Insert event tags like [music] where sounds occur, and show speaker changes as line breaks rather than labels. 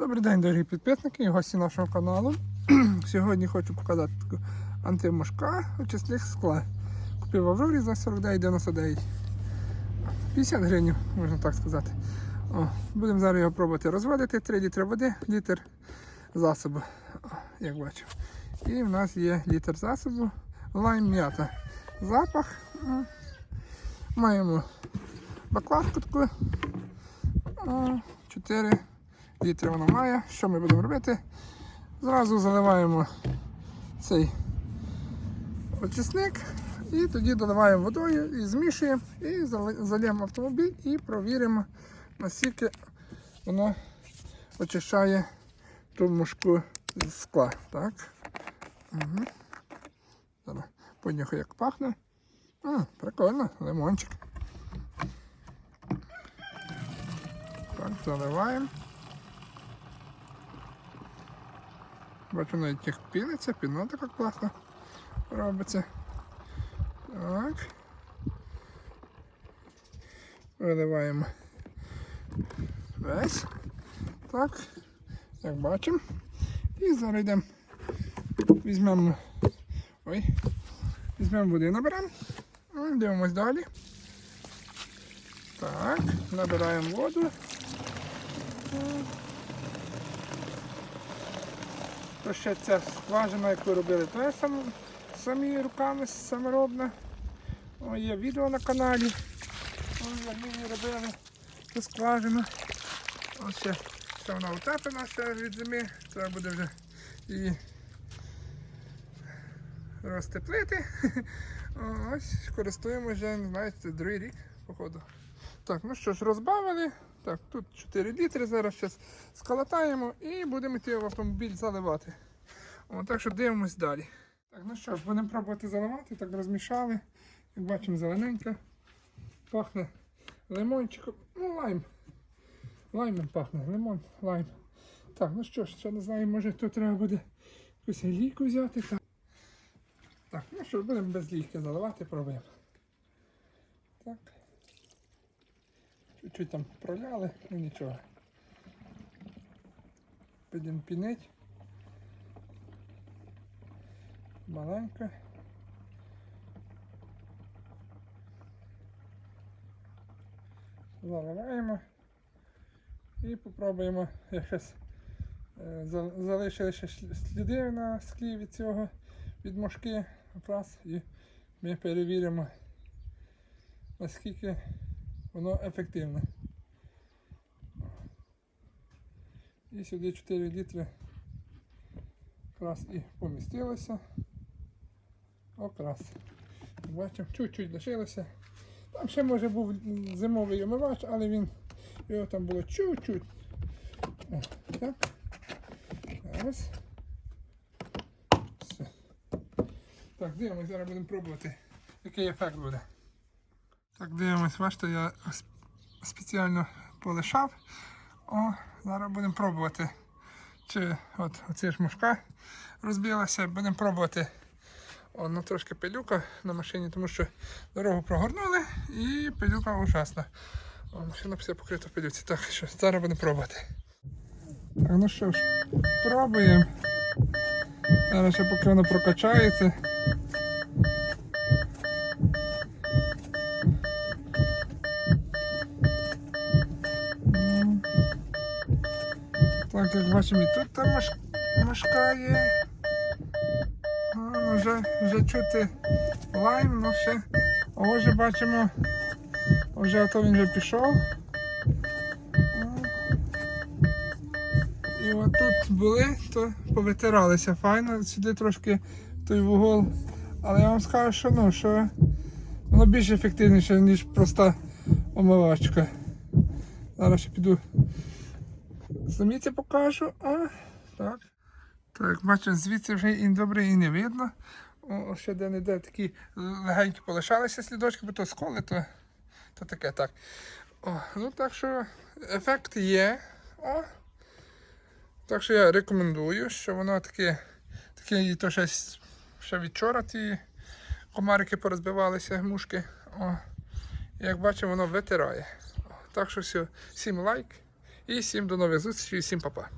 Добрий день, дорогі підписники і гості нашого каналу. [clears throat] Сьогодні хочу показати таку антимошка очисних скла. Купив Аврорі за 49,99. 50 гривень, можна так сказати. О, будемо зараз його пробувати розводити. 3 літри води, літр засобу, О, як бачу. І в нас є літр засобу лайм м'ята. Запах. м, Маємо баклажку таку. О, 4 літри вона має. Що ми будемо робити? Зразу заливаємо цей очисник і тоді доливаємо водою і змішуємо, і зальємо автомобіль і провіримо, наскільки воно очищає ту мушку з скла. Так. Угу. Зараз як пахне. А, прикольно, лимончик. Так, заливаємо. Бачу, навіть як піниться, піна така класна робиться. Так. Виливаємо весь. Так, як бачимо. І зараз йдемо. Візьмемо. Ой. Візьмемо води, наберемо. Дивимось далі. Так, набираємо воду. То ще ця скважина, яку робили, то сам, самі руками саморобна. О, є відео на каналі. О, як ми її робили ту скважину. Ось ще, ще вона утеплена ще від зими. Треба буде вже її розтеплити. [laughs] Ось користуємося вже, це другий рік, походу. Так, ну що ж, розбавили. Так, тут 4 літри, зараз щас сколотаємо і будемо йти в автомобіль заливати. О, так що дивимось далі. Так, ну що ж, будемо пробувати заливати, так розмішали. Як бачимо, зелененька. Пахне лимончиком. Ну, лайм. Лаймом пахне, лимон, лайм. Так, ну що ж, ще не знаю, може тут треба буде якусь лійку взяти. Так, так ну що будемо без лійки заливати, пробуємо. Так. Чуть-чуть там проляли, ну нічого. Підемо пінить. Маленько. Заливаємо і попробуємо якось е, залишили ще сліди на склі від цього від мошки якраз і ми перевіримо наскільки воно ефективне. І сюди 4 літри якраз і помістилося. Окраз. Бачимо, чуть-чуть лишилося. Там ще може був зимовий омивач, але він його там було чуть-чуть. Так. Зараз. Все. Так, дивимось, зараз будемо пробувати, який ефект буде. Так, дивимось, бачите, я спеціально полишав. О, зараз будемо пробувати. Чи от оця ж мушка розбилася, будемо пробувати. О, ну трошки пилюка на машині, тому що дорогу прогорнули і пилюка ужасна. О, машина все покрита в пилюці. Так, що зараз будемо пробувати. Так, ну що ж, пробуємо. Зараз ще поки воно прокачається. Так, як бачимо, і тут та маш... машка є. А, ну, вже, вже чути лайм, ну ще. А вже бачимо, вже ото він вже пішов. І от тут були, то повитиралися файно, сюди трошки той вугол. Але я вам скажу, що ну, що воно більш ефективніше, ніж проста омивачка. Зараз ще піду самі покажу. А, так. Так, бачимо, звідси вже і добре і не видно. О, ще де-не-де такі легенькі полишалися слідочки, бо то сколи, то, то таке так. О, ну так що ефект є. О. Так що я рекомендую, що воно таке, таке і то ще, ще від вчора ті комарики порозбивалися, мушки. О. Як бачимо, воно витирає. Так що всім лайк І всім до нових зустрічей, всім па-па.